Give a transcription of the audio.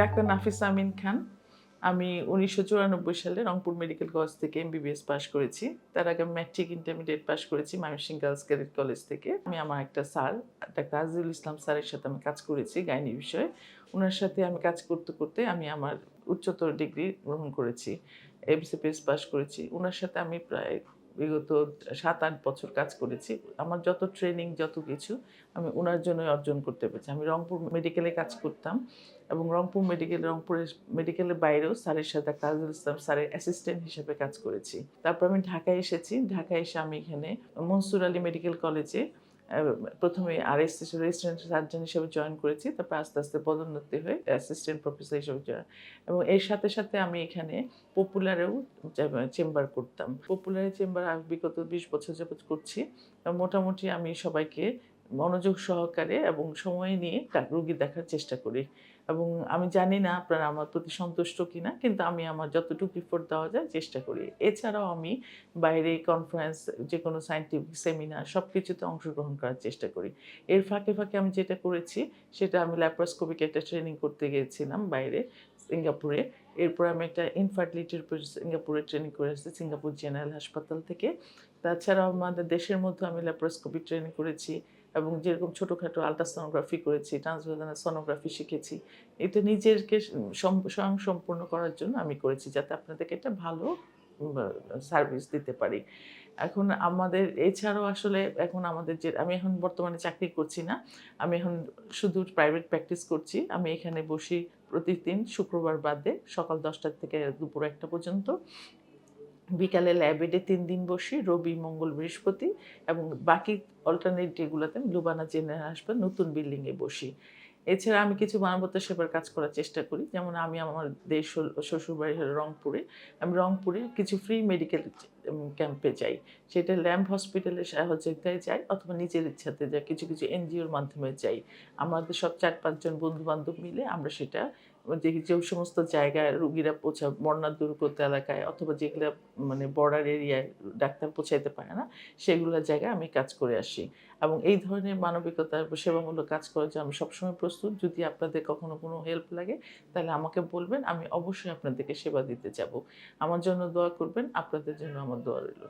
Doctor নাফিস আমিন খান। আমি উনিশশো চুরানব্বই সালে রংপুর মেডিকেল কলেজ থেকে এমবিবিএস পাশ করেছি। তার আগে ম্যাট্রিক ইন্টারমিডিয়েট পাশ করেছি ময়মনসিংহ গার্লস ক্যাডেট কলেজ থেকে। আমি আমার একটা স্যার, ডাক্তার আজিজুল ইসলাম স্যারের সাথে আমি কাজ করেছি গাইনি বিষয়ে। ওনার সাথে আমি কাজ করতে করতে আমি আমার উচ্চতর ডিগ্রি গ্রহণ করেছি। এমসিপিএস পাশ করেছি। ওনার সাথে আমি প্রায় বিগত সাত আট বছর কাজ করেছি। আমার যত ট্রেনিং যত কিছু আমি ওনার জন্যই অর্জন করতে পেরেছি। আমি রংপুর মেডিকেলে কাজ করতাম এবং রংপুর মেডিকেল রংপুরের মেডিকেলের বাইরেও স্যারের সাথে কাজুল ইসলাম স্যারের অ্যাসিস্ট্যান্ট হিসেবে কাজ করেছি। তারপর আমি ঢাকায় এসেছি। ঢাকায় এসে আমি এখানে মনসুর আলী মেডিকেল কলেজে প্রথমে আর এস রেসিডেন্ট সার্জন হিসেবে জয়েন করেছি, তারপর আস্তে আস্তে পদোন্নতি হয়ে অ্যাসিস্ট্যান্ট প্রফেসর হিসেবে জয়েন এবং এর সাথে সাথে আমি এখানে পপুলারেও চেম্বার করতাম। পপুলারের চেম্বার বিগত বিশ বছর যাবৎ করছি। মোটামুটি আমি সবাইকে মনোযোগ সহকারে এবং সময় নিয়ে তা- রোগী দেখার চেষ্টা করি। এবং আমি জানি না আপনারা আমার প্রতি সন্তুষ্ট কিনা, কিন্তু আমি আমার যতটুকু ইফোর্ট দেওয়া যায় চেষ্টা করি। এছাড়াও আমি বাইরে কনফারেন্স যে কোনো সায়েন্টিফিক সেমিনার সব কিছুতে অংশগ্রহণ করার চেষ্টা করি। এর ফাঁকে ফাঁকে আমি যেটা করেছি, সেটা আমি ল্যাপ্রোস্কোপিক একটা ট্রেনিং করতে গিয়েছিলাম বাইরে সিঙ্গাপুরে। এরপর আমি একটা ইনফার্টিলিটির উপর সিঙ্গাপুরে ট্রেনিং করে এসেছি সিঙ্গাপুর জেনারেল হাসপাতাল থেকে। তাছাড়াও আমাদের দেশের মধ্যে আমি ল্যাপ্রোস্কোপিক ট্রেনিং করেছি। এবং যেরকম ছোটোখাটো আলট্রাসোনোগ্রাফি করেছি ট্রান্সভেজানাল সোনোগ্রাফি শিখেছি, এটা নিজেরকে স্বয়ং সম্পূর্ণ করার জন্য আমি করেছি যাতে আপনাদেরকে একটা ভালো সার্ভিস দিতে পারি। এখন আমাদের, এছাড়াও আসলে এখন আমাদের যে, আমি এখন বর্তমানে চাকরি করছি না, আমি এখন শুধু প্রাইভেট প্র্যাকটিস করছি, আমি এখানে বসি প্রতিদিন শুক্রবার বাদে সকাল দশটা থেকে দুপুর একটা পর্যন্ত। বিকালে ল্যাবেডে তিন দিন বসি, রবি, মঙ্গল, বৃহস্পতি এবং বাকি অল্টারনেট ডেগুলোতে আমি লুবানা জেনারেল হাসপাতাল নতুন বিল্ডিংয়ে বসি। এছাড়া আমি কিছু মানবতা সেবার কাজ করার চেষ্টা করি, যেমন আমি আমার দেশ শ্বশুরবাড়ি হলো রংপুরে। আমি রংপুরে কিছু ফ্রি মেডিকেল ক্যাম্পে যাই। সেটা ল্যাম্প হসপিটালের সহযোগিতায় যাই অথবা নিজের ইচ্ছাতে যাই। কিছু কিছু এনজিওর মাধ্যমে যাই। আমাদের সব চার পাঁচজন বন্ধু বান্ধব মিলে আমরা সেটা দেখি যে সমস্ত জায়গায় রুগীরা পৌঁছা বন্যা দুর্গত এলাকায় অথবা যেগুলো মানে বর্ডার এরিয়ায় ডাক্তার পৌঁছাইতে পারে না, সেগুলো জায়গায় আমি কাজ করে আসি। এবং এই ধরনের মানবিকতার সেবামূলক কাজ করার জন্য আমি সবসময় প্রস্তুত। যদি আপনাদের কখনো কোনো হেল্প লাগে, তাহলে আমাকে বলবেন, আমি অবশ্যই আপনাদেরকে সেবা দিতে যাব। আমার জন্য দোয়া করবেন, আপনাদের জন্য আমার দোয়া রইল।